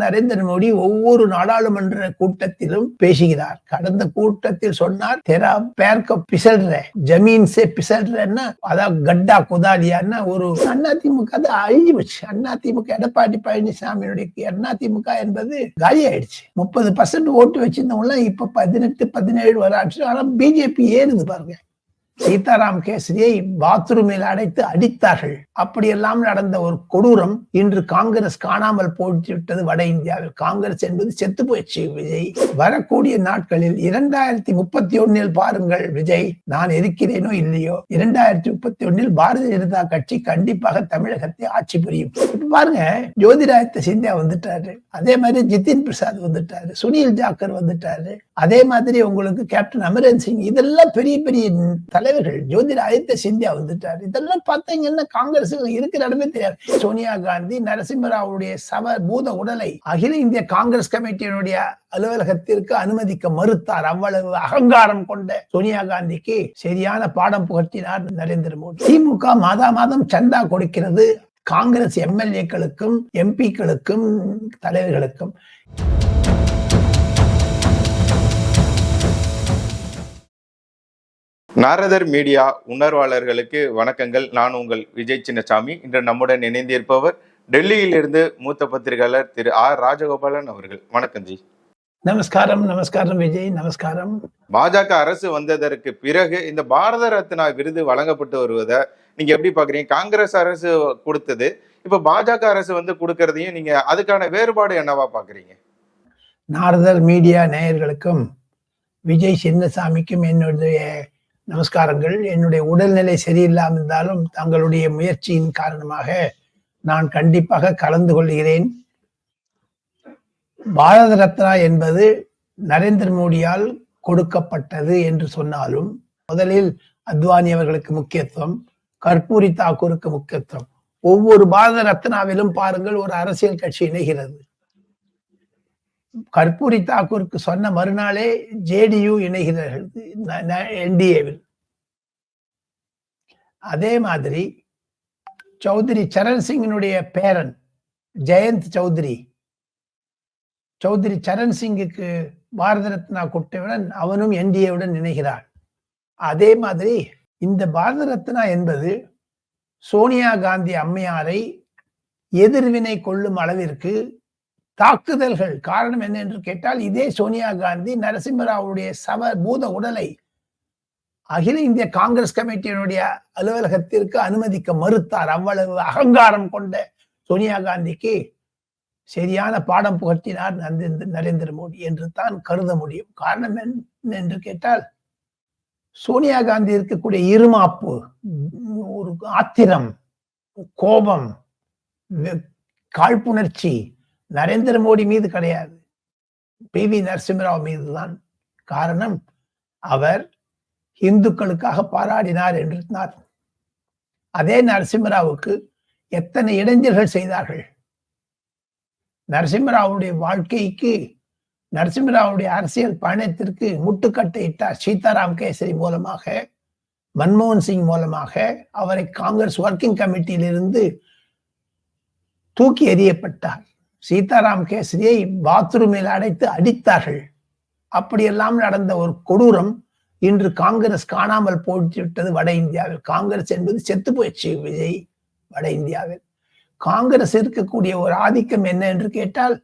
நரேந்திர மோடி ஒவ்வொரு நாடாளுமன்ற கூட்டத்திலும் பேசுகிறார். கடந்த கூட்டத்தில் சொன்னார் தெரா பேர்க்க பிசல்ற ஜமீன் சே பிசல்றன்னா கட்டா குதாலியான்னா ஒரு அதிமுக அது அழிஞ்சு போச்சு. அதிமுக எடப்பாடி பழனிசாமியுடைய அதிமுக என்பது காலி ஆயிடுச்சு. முப்பது பர்சன்ட் ஓட்டு வச்சிருந்தவங்க இப்ப பதினெட்டு பதினேழு வர ஆனா பிஜேபி ஏறுது பாருங்க. சீதாராம் கேசரியை பாத்ரூமில் அடைத்து அடித்தார்கள். அப்படியெல்லாம் நடந்த ஒரு கொடூரம் இன்று காங்கிரஸ் காணாமல் போய்விட்டது வட இந்தியாவில். காங்கிரஸ் என்பது செத்து போயிடுச்சு விஜய். வரக்கூடிய நாட்களில் இரண்டாயிரத்தி முப்பத்தி ஒன்னில் பாருங்கள் விஜய் நான் இருக்கிறேனோ இல்லையோ இரண்டாயிரத்தி முப்பத்தி ஒன்னில் பாரதிய ஜனதா கட்சி கண்டிப்பாக தமிழகத்தை ஆட்சி புரியும். இப்ப பாருங்க ஜோதிராதித்ய சிந்தியா வந்துட்டாரு. அதே மாதிரி ஜிதின் பிரசாத் வந்துட்டாரு சுனில் ஜாக்கர் வந்துட்டாரு. அதே மாதிரி உங்களுக்கு கேப்டன் அமரன் சிங் இதெல்லாம் பெரிய பெரிய தலைவர்கள் ஜோதிராதித்ய சிந்தியா வந்துட்டாரு. இதெல்லாம் பார்த்தீங்கன்னா காங்கிரஸ் அரசுகள் இருக்கிற இடமே தெரியாது. சோனியா காந்தி நரசிம்மராவுடைய சவ பூத உடலை அகில இந்திய காங்கிரஸ் கமிட்டியினுடைய அலுவலகத்திற்கு அனுமதிக்க மறுத்தார். அவ்வளவு அகங்காரம் கொண்ட சோனியா காந்திக்கு சரியான பாடம் புகட்டினார் நரேந்திர மோடி. திமுக மாதா மாதம் சந்தா கொடுக்கிறது காங்கிரஸ் எம்எல்ஏக்களுக்கும் எம்பிக்களுக்கும் தலைவர்களுக்கும். நாரதர் மீடியா உணர்வாளர்களுக்கு வணக்கங்கள். நான் உங்கள் விஜய் சின்னசாமி. இன்று நம்முடன் இணைந்திருப்பவர் டெல்லியிலிருந்து மூத்த பத்திரிகையாளர் திரு ஆர் ராஜகோபாலன் அவர்கள். வணக்கம் ஜி. நமஸ்காரம் நமஸ்காரம் விஜய் நமஸ்காரம். பாஜக அரசு வந்ததற்கு பிறகு இந்த பாரத ரத்னா விருது வழங்கப்பட்டு வருவதை நீங்க எப்படி பாக்குறீங்க? காங்கிரஸ் அரசு கொடுத்தது. இப்ப பாஜக அரசு வந்து கொடுக்கறதையும் நீங்க அதுக்கான வேறுபாடு என்னவா பாக்குறீங்க? நாரதர் மீடியா நேயர்களுக்கும் விஜய் சின்னசாமிக்கும் என்னுடைய நமஸ்காரங்கள். என்னுடைய உடல்நிலை சரியில்லாமல் இருந்தாலும் தங்களுடைய முயற்சியின் காரணமாக நான் கண்டிப்பாக கலந்து கொள்கிறேன். பாரத ரத்னா என்பது நரேந்திர மோடியால் கொடுக்கப்பட்டது என்று சொன்னாலும் முதலில் அத்வானி அவர்களுக்கு முக்கியத்துவம் கற்பூரி தாக்கூருக்கு முக்கியத்துவம். ஒவ்வொரு பாரத ரத்னாவிலும் பாருங்கள் ஒரு அரசியல் கட்சி இணைகிறது. கற்பூரி தாக்கூருக்கு சொன்ன மறுநாளே ஜேடியு இணைகிறார்கள் என்டிஏவில். அதே மாதிரி சௌத்ரி சரண் சிங்கினுடைய பேரன் ஜெயந்த் சௌத்ரி. சௌத்ரி சரண் சிங்குக்கு பாரத ரத்னா கொடுத்தவுடன் அவனும் என்டிஏவுடன் இணைகிறான் அதே மாதிரி இந்த பாரத ரத்னா என்பது சோனியா காந்தி அம்மையாரை எதிர்வினை கொள்ளும் அளவிற்கு தாக்குதல்கள் காரணம் என்ன என்று கேட்டால் இதே சோனியா காந்தி நரசிம்மராவுடைய சவ பூத உடலை அகில இந்திய காங்கிரஸ் கமிட்டியினுடைய அலுவலகத்திற்கு அனுமதிக்க மறுத்தார். அவ்வளவு அகங்காரம் கொண்ட சோனியா காந்திக்கு சரியான பாடம் புகட்டினார் நரேந்திர மோடி என்று தான் கருத முடியும். காரணம் என்ன என்று கேட்டால் சோனியா காந்தி இருக்கக்கூடிய இருமாப்பு ஒரு ஆத்திரம் கோபம் காழ்ப்புணர்ச்சி நரேந்திர மோடி மீது கிடையாது. பி. வி. நரசிம்மராவ் மீது தான் காரணம் அவர் இந்துக்களுக்காக பாராடினார் என்று அதே நரசிம்மராவுக்கு எத்தனை இடைஞ்சல்கள் செய்தார்கள்? நரசிம்மராவுடைய வாழ்க்கைக்கு நரசிம்மராவுடைய அரசியல் பயணத்திற்கு முட்டுக்கட்டை இட்டார் சீதாராம் கேசரி மூலமாக மன்மோகன் சிங் மூலமாக அவரை காங்கிரஸ் ஒர்க்கிங் கமிட்டியிலிருந்து தூக்கி எறியப்பட்டார். சீதாராம் கேசரியை பாத்ரூமில் அடைத்து அடித்தார்கள். அப்படியெல்லாம் நடந்த ஒரு கொடூரம் இன்று காங்கிரஸ் காணாமல் போட்டுவிட்டது வட இந்தியாவில். காங்கிரஸ் என்பது செத்து போயிடுச்சு விஜய் வட இந்தியாவில். காங்கிரஸ் இருக்கக்கூடிய ஒரு ஆதிக்கம் என்ன என்று கேட்டால்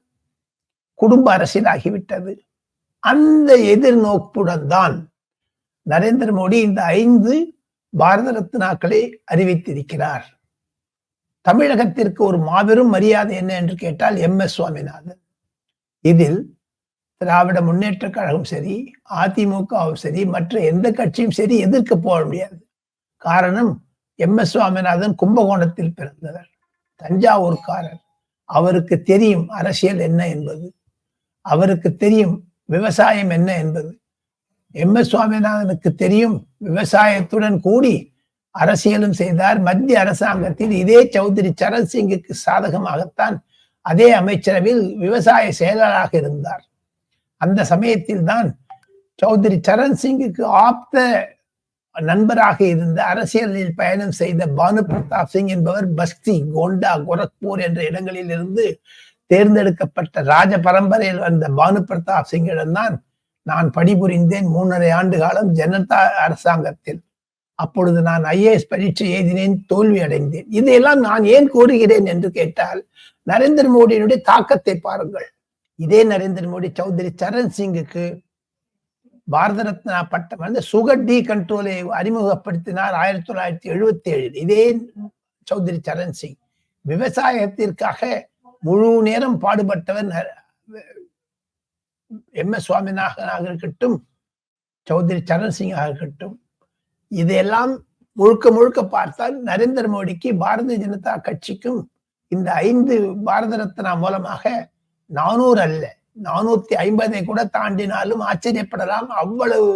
குடும்ப அரசியல் ஆகிவிட்டது அந்த எதிர்நோக்குடன் தான் நரேந்திர மோடி இந்த ஐந்து பாரத ரத்னாக்களை அறிவித்திருக்கிறார். தமிழகத்திற்கு ஒரு மாபெரும் மரியாதை என்ன என்று கேட்டால் எம் எஸ் சுவாமிநாதன். இதில் திராவிட முன்னேற்ற கழகம் சரி அதிமுகவும் சரி மற்ற எந்த கட்சியும் சரி எதிர்க்க போக முடியாது. காரணம் எம் எஸ் சுவாமிநாதன் கும்பகோணத்தில் பிறந்தவர் தஞ்சாவூர்காரர். அவருக்கு தெரியும் அரசியல் என்ன என்பது. அவருக்கு தெரியும் விவசாயம் என்ன என்பது. எம் எஸ் சுவாமிநாதனுக்கு தெரியும் விவசாயத்துடன் கூடி அரசியலும் செய்தார். மத்திய அரசாங்கத்தில் இதே சௌத்ரி சரண் சிங்குக்கு சாதகமாகத்தான் அதே அமைச்சரவையில் விவசாய செயலாளராக இருந்தார். அந்த சமயத்தில் தான் சௌத்ரி சரண் சிங்குக்கு ஆப்த நண்பராக இருந்த அரசியலில் பயணம் செய்த பானு பிரதாப் சிங் என்பவர் பஸ்தி கோண்டா கோரக்பூர் என்ற இடங்களில் இருந்து தேர்ந்தெடுக்கப்பட்ட ராஜ பரம்பரையில் வந்த பானு பிரதாப் சிங்கிடம் தான் நான் பணிபுரிந்தேன் மூன்றரை ஆண்டு காலம் ஜனதா அரசாங்கத்தில். அப்பொழுது நான் ஐஏஎஸ் பரீட்சை எழுதினேன் தோல்வி அடைந்தேன். இதையெல்லாம் நான் ஏன் கூறுகிறேன் என்று கேட்டால் நரேந்திர மோடியினுடைய தாக்கத்தை பாருங்கள். இதே நரேந்திர மோடி சௌத்ரி சரண் சிங்குக்கு பாரத ரத்னா பட்டம் வந்து சுகர் டி கண்ட்ரோலை அறிமுகப்படுத்தினார் ஆயிரத்தி தொள்ளாயிரத்தி எழுபத்தி ஏழில் இதே சௌத்ரி சரண் சிங். விவசாயத்திற்காக முழு நேரம் பாடுபட்டவர் எம் எஸ் சுவாமிநாதனாக இருக்கட்டும் சௌத்ரி சரண் சிங்காக இருக்கட்டும் இதையெல்லாம் முழுக்க முழுக்க பார்த்தால் நரேந்திர மோடிக்கு பாரதிய ஜனதா கட்சிக்கும் இந்த ஐந்து பாரத ரத்னா மூலமாக நானூறு அல்ல நானூத்தி ஐம்பதை கூட தாண்டினாலும் ஆச்சரியப்படலாம். அவ்வளவு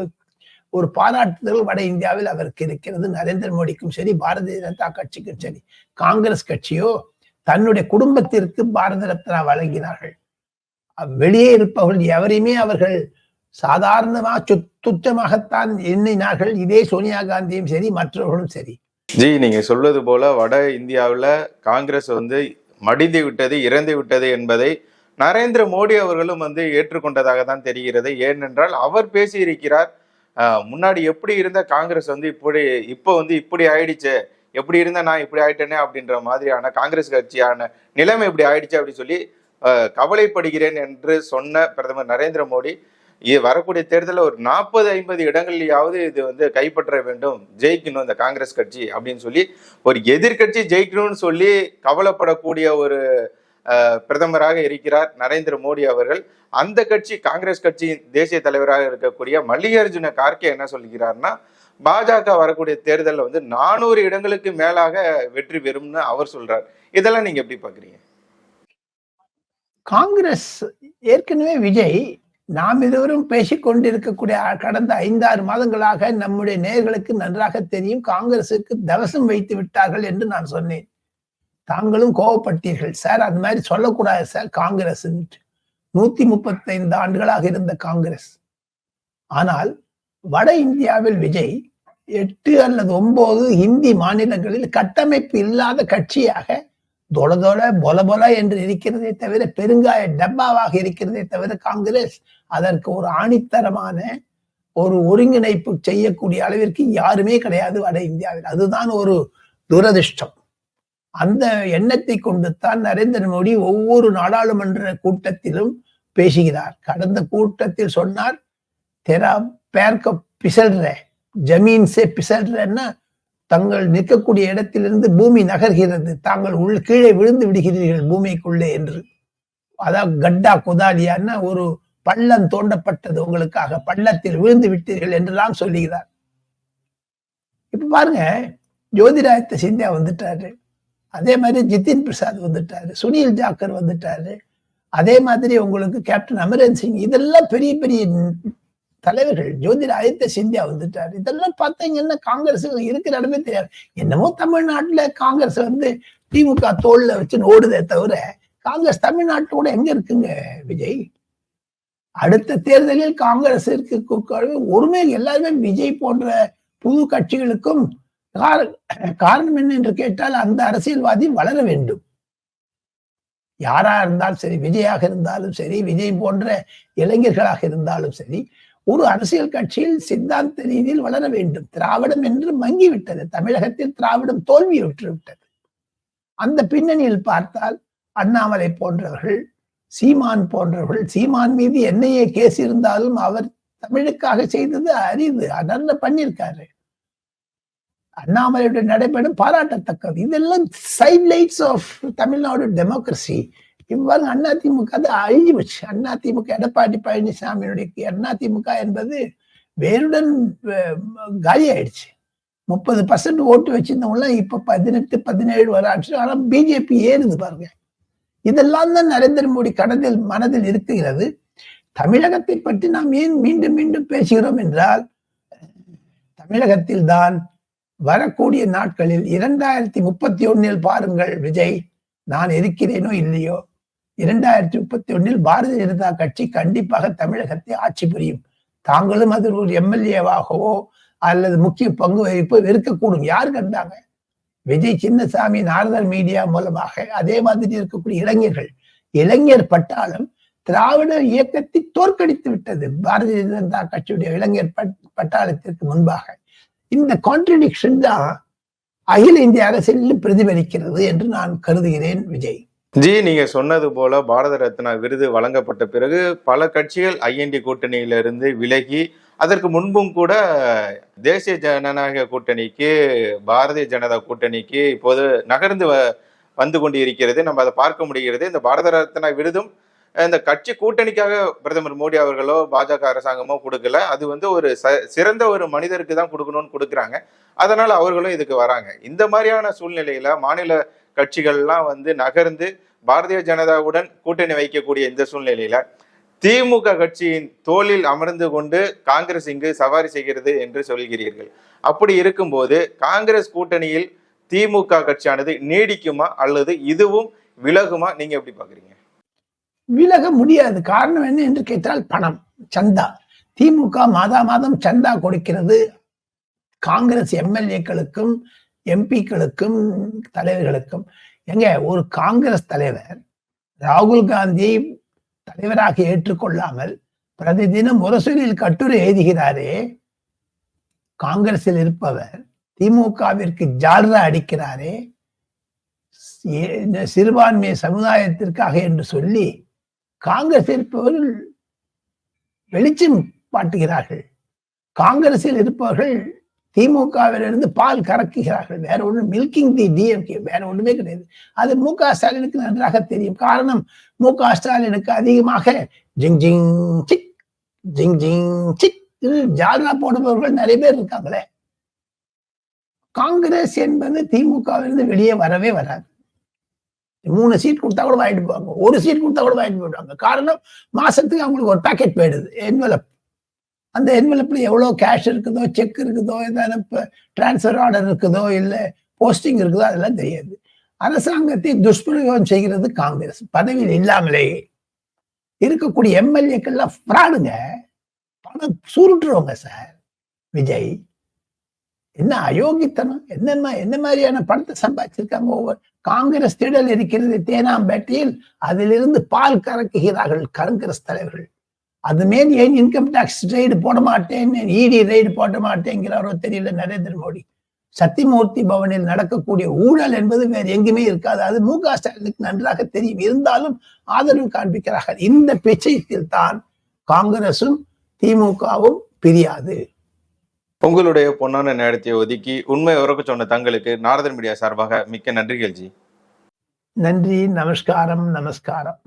ஒரு பாராட்டுதல் வட இந்தியாவில் அவருக்கு இருக்கிறது. நரேந்திர மோடிக்கும் சரி பாரதிய ஜனதா கட்சிக்கும் சரி. காங்கிரஸ் கட்சியோ தன்னுடைய குடும்பத்திற்கு பாரத ரத்னா வழங்கினார்கள். வெளியே இருப்பவர்கள் எவரையுமே அவர்கள் சாதாரணமா துச்சமாகத்தான் எண்ணினார்கள். இதே சோனியா காந்தியும் சரி மற்றவர்களும் சரி. ஜி நீங்க சொல்வது போல வட இந்தியாவில் காங்கிரஸ் வந்து மடிந்து விட்டது இறந்து விட்டது என்பதை நரேந்திர மோடி அவர்களும் வந்து ஏற்றுக்கொண்டதாக தான் தெரிகிறது. ஏனென்றால் அவர் பேசியிருக்கிறார் முன்னாடி எப்படி இருந்த காங்கிரஸ் வந்து இப்படி இப்போ வந்து இப்படி ஆயிடுச்சு எப்படி இருந்தா நான் இப்படி ஆயிட்டேனே அப்படின்ற மாதிரியான காங்கிரஸ் கட்சியான நிலைமை இப்படி ஆயிடுச்சு அப்படின்னு சொல்லி கவலைப்படுகிறேன் என்று சொன்ன பிரதமர் நரேந்திர மோடி வரக்கூடிய தேர்தலில் ஒரு நாற்பது ஐம்பது இடங்கள்லையாவது இது வந்து கைப்பற்ற வேண்டும். ஜெயிக்கணும் இந்த காங்கிரஸ் கட்சி அப்படின்னு சொல்லி ஒரு எதிர்கட்சி ஜெயிக்கணும்னு சொல்லி கவலைப்படக்கூடிய ஒரு பிரதமராக இருக்கிறார் நரேந்திர மோடி அவர்கள். அந்த கட்சி காங்கிரஸ் கட்சியின் தேசிய தலைவராக இருக்கக்கூடிய மல்லிகார்ஜுன கார்கே என்ன சொல்கிறார்னா பாஜக வரக்கூடிய தேர்தலில் வந்து நானூறு இடங்களுக்கு மேலாக வெற்றி பெறும்னு அவர் சொல்றார். இதெல்லாம் நீங்க எப்படி பாக்குறீங்க? காங்கிரஸ் ஏற்கனவே விஜய் நாம் இதுவரும் பேசிக் கொண்டிருக்கக்கூடிய கடந்த ஐந்தாறு மாதங்களாக நம்முடைய நேர்களுக்கு நன்றாக தெரியும். காங்கிரசுக்கு தவசம் வைத்து விட்டார்கள் என்று நான் சொன்னேன். தாங்களும் கோவப்பட்டீர்கள். சார் அது மாதிரி சொல்லக்கூடாது சார் காங்கிரஸ் நூத்தி முப்பத்தி ஐந்து ஆண்டுகளாக இருந்த காங்கிரஸ். ஆனால் வட இந்தியாவில் விஜய் எட்டு அல்லது ஒன்பது இந்தி மாநிலங்களில் கட்டமைப்பு இல்லாத கட்சியாக தொட தொட பொல பொல என்று இருக்கிறதே தவிர பெருங்காய டப்பாவாக இருக்கிறதே தவிர காங்கிரஸ் அதற்கு ஒரு ஆணித்தரமான ஒரு ஒருங்கிணைப்பு செய்யக்கூடிய அளவிற்கு யாருமே கிடையாது வட இந்தியாவில். அதுதான் ஒரு துரதிருஷ்டம். அந்த எண்ணத்தை கொண்டுத்தான் நரேந்திர மோடி ஒவ்வொரு நாடாளுமன்ற கூட்டத்திலும் பேசுகிறார். கடந்த கூட்டத்தில் சொன்னார் தெரா பேர்க்க பிசல்ற ஜமீன்ஸே பிசல்றன்னா தங்கள் நிற்கக்கூடிய இடத்திலிருந்து பூமி நகர்கிறது. தாங்கள் உள் கீழே விழுந்து விடுகிறீர்கள் பூமிக்குள்ளே என்று. அதான் கட்டா குதாலியான்னா ஒரு பள்ளம் தோண்டப்பட்டது உங்களுக்காக. பள்ளத்தில் விழுந்து விட்டீர்கள் என்றெல்லாம் சொல்லுகிறார். இப்ப பாருங்க ஜோதிராயத்த சிந்தியா வந்துட்டாரு. அதே மாதிரி ஜிதின் பிரசாத் வந்துட்டாரு சுனில் ஜாக்கர் வந்துட்டாரு. அதே மாதிரி உங்களுக்கு கேப்டன் அமரன் சிங் இதெல்லாம் பெரிய பெரிய தலைவர்கள் ஜோதிட ஆதித்ய சிந்தியா வந்துட்டார். இதெல்லாம் பார்த்தீங்கன்னா காங்கிரஸ் இருக்கிற இடமே தெரியாது. என்னமோ தமிழ்நாட்டுல காங்கிரஸ் வந்து திமுக தோல்ல வச்சு ஓடுதே தவிர காங்கிரஸ் தமிழ்நாட்டோட எங்க இருக்குங்க விஜய்? அடுத்த தேர்தலில் காங்கிரசிற்கு ஒருமே எல்லாருமே விஜய் போன்ற புது கட்சிகளுக்கும் காரணம் என்ன என்று கேட்டால் அந்த அரசியல்வாதி வளர வேண்டும். யாரா இருந்தாலும் சரி விஜயாக இருந்தாலும் சரி விஜய் போன்ற இளைஞர்களாக இருந்தாலும் சரி ஒரு அரசியல் கட்சியில் சித்தாந்த ரீதியில் வளர வேண்டும். திராவிடம் என்று மங்கிவிட்டது. தமிழகத்தில் திராவிடம் தோல்வியுற்று விட்டது. அந்த பின்னணியில் பார்த்தால் அண்ணாமலை போன்றவர்கள் சீமான் போன்றவர்கள் சீமான் மீது என்னையே கேஸ் இருந்தாலும் அவர் தமிழுக்காக செய்தது அரிது நல்ல பண்ணியிருக்காரு. அண்ணாமலையுடைய நடைபெறும் பாராட்டத்தக்கது. இதெல்லாம் side lights of Tamil Nadu democracy இவ்வாறு அதிமுக அது அழிஞ்சு வச்சு அதிமுக எடப்பாடி பழனிசாமியுடைய அதிமுக என்பது வேருடன் காலி ஆயிடுச்சு முப்பது பர்சன்ட் ஓட்டு வச்சிருந்தவங்களாம் இப்ப பதினெட்டு பதினேழு வர ஆனா பிஜேபி ஏறுது பாருங்க. இதெல்லாம் தான் நரேந்திர மோடி கடந்தில் மனதில் இருக்கிறது. தமிழகத்தை பற்றி நாம் ஏன் மீண்டும் மீண்டும் பேசுகிறோம் என்றால் தமிழகத்தில் தான் வரக்கூடிய நாட்களில் இரண்டாயிரத்தி முப்பத்தி ஒன்னில் பாருங்கள் விஜய் நான் இருக்கிறேனோ இல்லையோ இரண்டாயிரத்தி முப்பத்தி ஒன்னில் பாரதிய ஜனதா கட்சி கண்டிப்பாக தமிழகத்தை ஆட்சி புரியும். தாங்களும் அதில் ஒரு எம்எல்ஏவாகவோ அல்லது முக்கிய பங்கு வகிப்போ இருக்கக்கூடும். யார் கண்டாங்க? விஜய் சின்னசாமி நாரதர் மீடியா மூலமாக அதே மாதிரி இருக்கக்கூடிய இளைஞர்கள் இளைஞர் பட்டாளம் திராவிட இயக்கத்தை தோற்கடித்து விட்டது. பாரதிய ஜனதா கட்சியுடைய இளைஞர் பட்- பட்டாளத்திற்கு முன்பாக. இந்த கான்ட்ரடிக்ஷன் தான் அகில இந்திய அரசியலில் பிரதிபலிக்கிறது என்று நான் கருதுகிறேன் விஜய். ஜி நீங்க சொன்னது போல பாரத ரத்னா விருது வழங்கப்பட்ட பிறகு பல கட்சிகள் ஐஎன்டி கூட்டணியிலிருந்து விலகி அதற்கு முன்பும் கூட தேசிய ஜனநாயக கூட்டணிக்கு பாரதிய ஜனதா கூட்டணிக்கு இப்போது நகர்ந்து வ- வந்து கொண்டு இருக்கிறது நம்ம அதை பார்க்க முடிகிறது. இந்த பாரத ரத்னா விருதும் இந்த கட்சி கூட்டணிக்காக பிரதமர் மோடி அவர்களோ பாஜக அரசாங்கமோ கொடுக்கல. அது வந்து ஒரு ச- சிறந்த ஒரு மனிதருக்கு தான் கொடுக்கணும்னு கொடுக்குறாங்க. அதனால அவர்களும் இதுக்கு வராங்க. இந்த மாதிரியான சூழ்நிலையில மாநில கட்சிகள்லாம் வந்து நகர்ந்து பாரதிய ஜனதாவுடன் கூட்டணி வைக்கக்கூடிய இந்த சூழ்நிலையில திமுக கட்சியின் தோளில் அமர்ந்து கொண்டு காங்கிரஸ் இங்கு சவாரி செய்கிறது என்று சொல்கிறீர்கள். அப்படி இருக்கும்போது காங்கிரஸ் கூட்டணியில் திமுக கட்சியானது நீடிக்குமா அல்லது இதுவும் விலகுமா? நீங்க எப்படி பாக்குறீங்க விலக முடியாது. காரணம் என்ன என்று கேட்டால் பணம் சந்தா. திமுக மாதா மாதம் சந்தா கொடுக்கிறது. காங்கிரஸ் எம்எல்ஏக்களுக்கும் எம்பிக்களுக்கும் தலைவர்களுக்கும். எங்க ஒரு காங்கிரஸ் தலைவர் ராகுல் காந்தியை தலைவராக ஏற்றுக்கொள்ளாமல் பிரதிதினம் முரசொலியில் கட்டுரை எழுதுகிறாரே. காங்கிரஸில் இருப்பவர் திமுகவிற்கு ஜால்ரா அடிக்கிறாரே. இந்த சிறுபான்மை சமுதாயத்திற்காக என்று சொல்லி காங்கிரஸ் இருப்பவர்கள் வெளிச்சம் பாட்டுகிறார்கள் காங்கிரஸில் இருப்பவர்கள் திமுகவிலிருந்து பால் கறக்குகிறார்கள். வேற ஒன்று மில்கிங் தி டிஎம்கே வேற ஒண்ணுமே கிடையாது. அது மு க ஸ்டாலினுக்கு நன்றாக தெரியும். காரணம் மு க ஸ்டாலினுக்கு அதிகமாக ஜிங் ஜிங் சிக் ஜிங் ஜிங் சிக் இது ஜால்ரா போடுபவர்கள் நிறைய பேர் இருக்காங்களே. காங்கிரஸ் என்பது திமுகவிலிருந்து வெளியே வரவே வராது. மூணு சீட் கொடுத்தா கூட வாங்கிட்டு போவாங்க. ஒரு சீட் கொடுத்தா கூட வாங்கிட்டு போயிடுவாங்க. காரணம் மாசத்துக்கு அவங்களுக்கு ஒரு பேக்கெட் போயிடுது. என்வலப் அந்த என்வெலப்பில் எவ்வளோ கேஷ் இருக்குதோ செக் இருக்குதோ ஏதாவது டிரான்ஸ்ஃபர் ஆர்டர் இருக்குதோ இல்லை போஸ்டிங் இருக்குதோ அதெல்லாம் தெரியாது. அரசாங்கத்தை துஷ்பிரயோகம் செய்கிறது காங்கிரஸ். பதவியில் இல்லாமலேயே இருக்கக்கூடிய எம்எல்ஏக்கள்லாம் ஃப்ராடுங்க பணம் சுருட்டுறவங்க சார். விஜய் என்ன அயோக்கித்தனம் என்னென்ன என்ன மாதிரியான பணத்தை சம்பாதிச்சிருக்காங்க? ஒவ்வொரு காங்கிரஸ் திடல் இருக்கிறது தேனாம்பேட்டையில் அதிலிருந்து பால் கறக்குகிறார்கள் காங்கிரஸ் தலைவர்கள். அது மேல் ஏன் இன்கம் டாக்ஸ் ரெய்டு போட மாட்டேன் இடி ரெய்டு போட மாட்டேங்கிறாரோ தெரியல நரேந்திர மோடி. சத்தியமூர்த்தி பவனில் நடக்கக்கூடிய ஊழல் என்பது வேறு எங்குமே இருக்காது. அது மு க ஸ்டாலினுக்கு நன்றாக தெரியும். இருந்தாலும் ஆதரவு காண்பிக்கிறார்கள். இந்த பிச்சைத்தில் தான் காங்கிரசும் திமுகவும் பிரியாது. உங்களுடைய பொன்னான நேரத்தை ஒதுக்கி உண்மை உறக்க சொன்ன தங்களுக்கு நாரதன் மீடியா சார்பாக மிக்க நன்றிகள் ஜி. நன்றி நமஸ்காரம் நமஸ்காரம்.